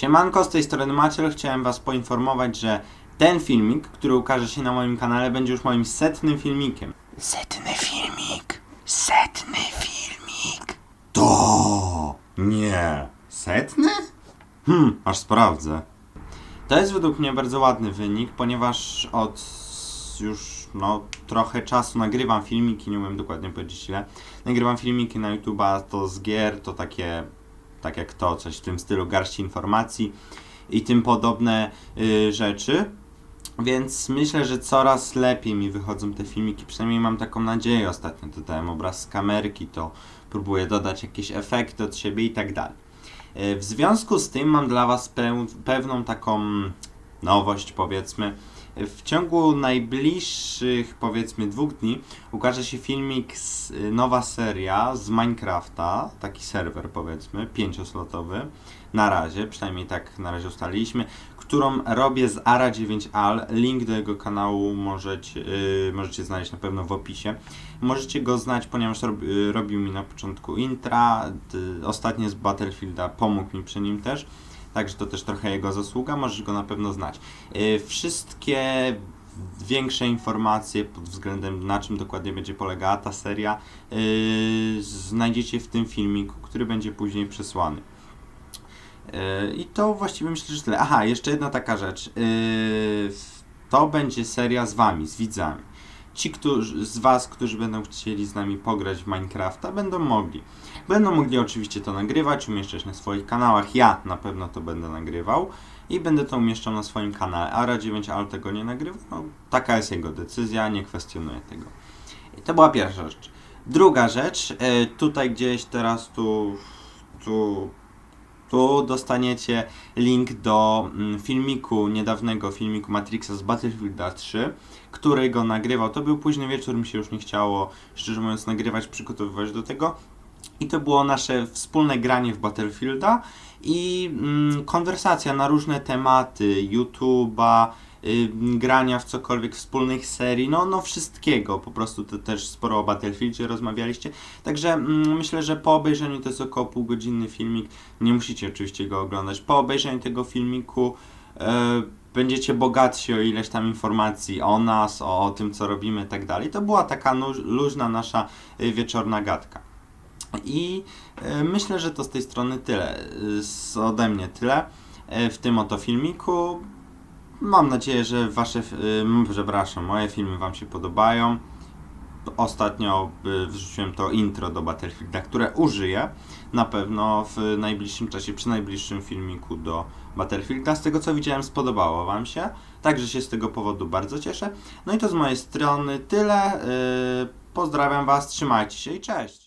Siemanko, z tej strony Maciel. Chciałem Was poinformować, że ten filmik, który ukaże się na moim kanale, będzie już moim setnym filmikiem. Setny filmik. Setny filmik. To nie. Setny? Hmm, aż sprawdzę. To jest według mnie bardzo ładny wynik, ponieważ od już no, trochę czasu nagrywam filmiki, nie umiem dokładnie powiedzieć ile. Nagrywam filmiki na YouTube'a, to z gier, to takie, tak jak to, coś w tym stylu, garści informacji i tym podobne y, rzeczy. Więc myślę, że coraz lepiej mi wychodzą te filmiki, przynajmniej mam taką nadzieję. Ostatnio dodałem obraz z kamerki, to próbuję dodać jakieś efekty od siebie i tak dalej. Y, W związku z tym mam dla Was pewną taką nowość, powiedzmy. W ciągu najbliższych, powiedzmy, dwóch dni ukaże się filmik, z, nowa seria z Minecrafta, taki serwer, powiedzmy, pięcioslotowy, na razie, przynajmniej tak na razie ustaliliśmy, którą robię z Ara9al. Link do jego kanału możecie, y, możecie znaleźć na pewno w opisie. Możecie go znać, ponieważ rob, y, robił mi na początku intra, y, ostatnio z Battlefielda pomógł mi przy nim też. Także to też trochę jego zasługa, możesz go na pewno znać. Y, Wszystkie większe informacje pod względem na czym dokładnie będzie polegała ta seria y, znajdziecie w tym filmiku, który będzie później przesłany. Y, I to właściwie myślę, że tyle. Aha, jeszcze jedna taka rzecz. To będzie seria z wami, z widzami. Ci którzy, z was, którzy będą chcieli z nami pograć w Minecrafta, będą mogli. Będą mogli oczywiście to nagrywać, umieszczać na swoich kanałach. Ja na pewno to będę nagrywał i będę to umieszczał na swoim kanale. Ara 9 al tego nie nagrywa. No, taka jest jego decyzja, nie kwestionuję tego. I to była pierwsza rzecz. Druga rzecz, e, tutaj gdzieś teraz tu, tu, tu dostaniecie link do mm, filmiku, niedawnego filmiku Matrixa z Battlefielda 3, który go nagrywał. To był późny wieczór, mi się już nie chciało, szczerze mówiąc, nagrywać, przygotowywać do tego. I to było nasze wspólne granie w Battlefielda i mm, konwersacja na różne tematy YouTube'a, y, grania w cokolwiek wspólnych serii, no, no wszystkiego. Po prostu to też sporo o Battlefieldzie rozmawialiście. Także mm, myślę, że po obejrzeniu to jest około półgodzinny filmik. Nie musicie oczywiście go oglądać. Po obejrzeniu tego filmiku e, będziecie bogatsi o ileś tam informacji o nas, o, o tym, co robimy i tak dalej. To była taka luźna nasza y, wieczorna gadka. I e, myślę, że to z tej strony tyle. Y, ode mnie tyle e, w tym oto filmiku. Mam nadzieję, że wasze, przepraszam, moje filmy wam się podobają. Ostatnio y, wrzuciłem to intro do Battlefielda, które użyję na pewno w najbliższym czasie, przy najbliższym filmiku do Battlefielda. Z tego co widziałem, spodobało wam się, także się z tego powodu bardzo cieszę. No i to z mojej strony tyle. Y, Pozdrawiam was, trzymajcie się i cześć!